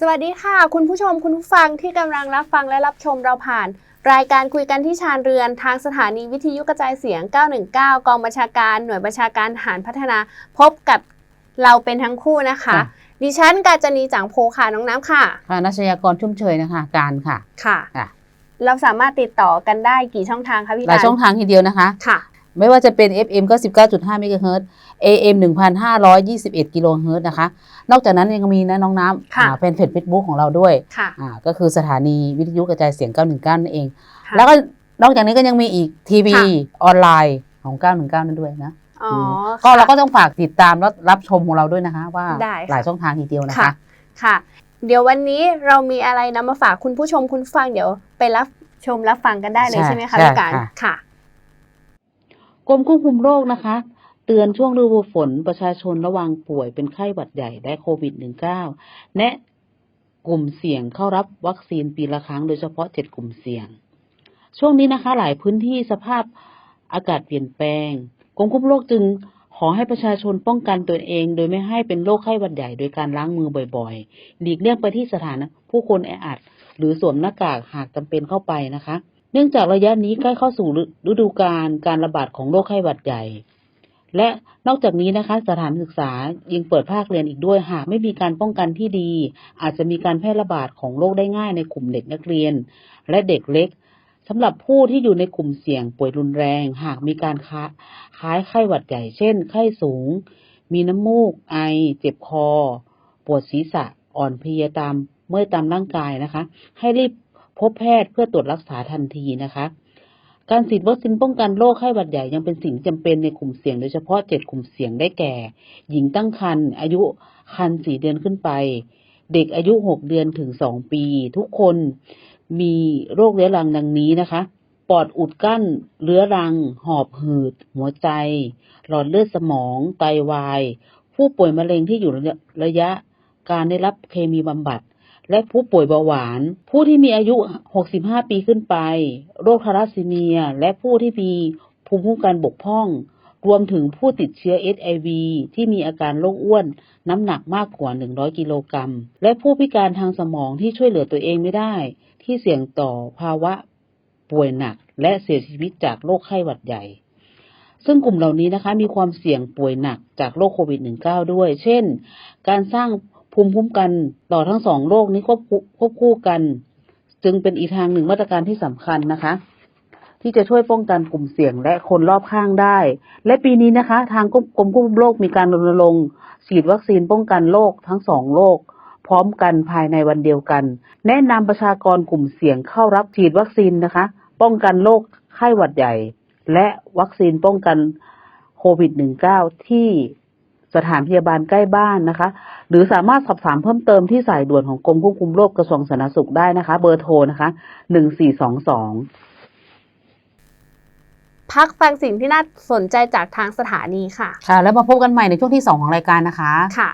สวัสดีค่ะ คุณผู้ชมคุณผู้ฟังที่กำลังรับฟังและรับชมเราผ่าน รายการคุยกันที่ชาญเรือนทางสถานีวิทยุกระจายเสียง 919 กองบัญชาการหน่วยบัญชาการทหารพัฒนา พบกับเราเป็นทั้งคู่นะคะ ค่ะ ดิฉันกาญจนีจังโพค่ะน้องน้ำค่ะค่ะนัชยากรชุ่มเชยนะคะ การค่ะค่ะ ค่ะ เราสามารถติดต่อกันได้กี่ช่องทางคะพี่หลายการช่องทางทีเดียวนะคะ ค่ะ ไม่ว่าจะเป็น FM ก็ 19.5 เมกะเฮิรตซ์ AM 1,521 กิโลเฮิรตซ์นะคะ นอกจากนั้นยังมีนะน้องน้ำค่ะอ่าเป็นเพจเฟซบุ๊กของเราด้วยค่ะอ่าก็คือสถานีวิทยุกระจายเสียง 919 นั่นเองค่ะแล้วก็นอกจากนี้ก็ยังมีอีกทีวีค่ะออนไลน์ของ 919 นั่นด้วยนะอ๋อมค่ะก็เราก็ต้องฝากติดตามและรับชมของเราด้วยนะคะ ว่าได้ค่ะหลายช่องทางทีเดียวนะค่ะคะค่ะ เดี๋ยววันนี้เรามีอะไรนำมาฝากคุณผู้ชมคุณฟังเดี๋ยวไปรับชมรับฟังกันได้เลยใช่ใช่ไหมคะใช่พี่การค่ะค่ะ กรมควบคุมโรคนะคะ เตือนช่วงฤดูฝนประชาชนระวังป่วยเป็นไข้หวัดใหญ่และโควิด -19 แนะกลุ่มเสี่ยงเข้ารับวัคซีนปีละครั้งโดยเฉพาะ7กลุ่มเสี่ยง ช่วงนี้นะคะ หลายพื้นที่สภาพอากาศเปลี่ยนแปลงกรมควบคุมโรคจึงขอให้ประชาชนป้องกันตัวเอง โดยไม่ให้เป็นโรคไข้หวัดใหญ่โดยการล้างมือบ่อยๆ หลีกเลี่ยงไปที่สถานผู้คนแออัด หรือสวมหน้ากากหากจำเป็นเข้าไปนะคะ เนื่องจากระยะนี้ใกล้เข้าสู่ฤดูกาลการระบาดของโรคไข้หวัดใหญ่ และนอกจากนี้นะคะ สถานศึกษายังเปิดภาคเรียนอีกด้วย หากไม่มีการป้องกันที่ดี อาจจะมีการแพร่ระบาดของโรคได้ง่ายในกลุ่มเด็กนักเรียน และเด็กเล็กสำหรับผู้ที่อยู่ในกลุ่มเสี่ยงป่วยรุนแรง หากมีการค้าคล้ายไข้หวัดใหญ่ เช่น ไข้สูง มีน้ำมูก ไอ เจ็บคอ ปวดศีรษะ อ่อนเพลียตามเมื่อยตามร่างกายนะคะ ให้รีบ พบแพทย์เพื่อตรวจรักษาทันทีนะคะ การฉีดวัคซีนป้องกันโรคไข้หวัดใหญ่ยังเป็นสิ่งจำเป็นในกลุ่มเสี่ยงโดยเฉพาะเจ็ดกลุ่มเสี่ยงได้แก่ หญิงตั้งครรภ์อายุครรภ์สี่เดือนขึ้นไป เด็กอายุหกเดือนถึงสองปี ทุกคนมีโรคเรื้อรังดังนี้นะคะปอดอุดกั้นเรื้อรัง หอบหืด หัวใจ หลอดเลือดสมอง ไตวาย ผู้ป่วยมะเร็งที่อยู่ระยะระยะการได้รับเคมีบำบัด และผู้ป่วยเบาหวาน ผู้ที่มีอายุ 65 ปีขึ้นไป โรคทาราซีเมีย และผู้ที่มีภูมิคุ้มกันบกพร่อง รวมถึงผู้ติดเชื้อ HIV ที่มีอาการโรคอ้วน น้ำหนักมากกว่า 100 กิโลกรัม และผู้พิการทางสมองที่ช่วยเหลือตัวเองไม่ได้ ที่เสี่ยงต่อภาวะป่วยหนัก และเสียชีวิตจากโรคไข้หวัดใหญ่ ซึ่งกลุ่มเหล่านี้นะคะมีความเสี่ยงป่วยหนักจากโรคโควิด -19 ด้วย เช่น การสร้าง ภูมิคุ้มกันต่อทั้งสองโรคนี้ควบคู่ควบคู่กัน จึงเป็นอีกทางหนึ่งมาตรการที่สำคัญนะคะ ที่จะช่วยป้องกันกลุ่มเสี่ยงและคนรอบข้างได้ และปีนี้นะคะ ทางกรมกรมควบคุมโรคมีการรณรงค์ฉีดวัคซีนป้องกันโรคทั้งสองโรคพร้อมกันภายในวันเดียวกัน แนะนำประชากรกลุ่มเสี่ยงเข้ารับฉีดวัคซีนนะคะ ป้องกันโรคไข้หวัดใหญ่ และวัคซีนป้องกันโควิด -19 ที่ สถานพยาบาลใกล้บ้านนะคะ หรือสามารถสอบถามเพิ่มเติมที่สายด่วนของกรมควบคุมโรคกระทรวงสาธารณสุขได้นะคะ เบอร์โทรนะคะหนึ่งสี่สองสองพักฟังสิ่งที่น่าสนใจจากทางสถานีค่ะ ค่ะ แล้วมาพบกันใหม่ในช่วงที่ 2 ของรายการนะคะ ค่ะ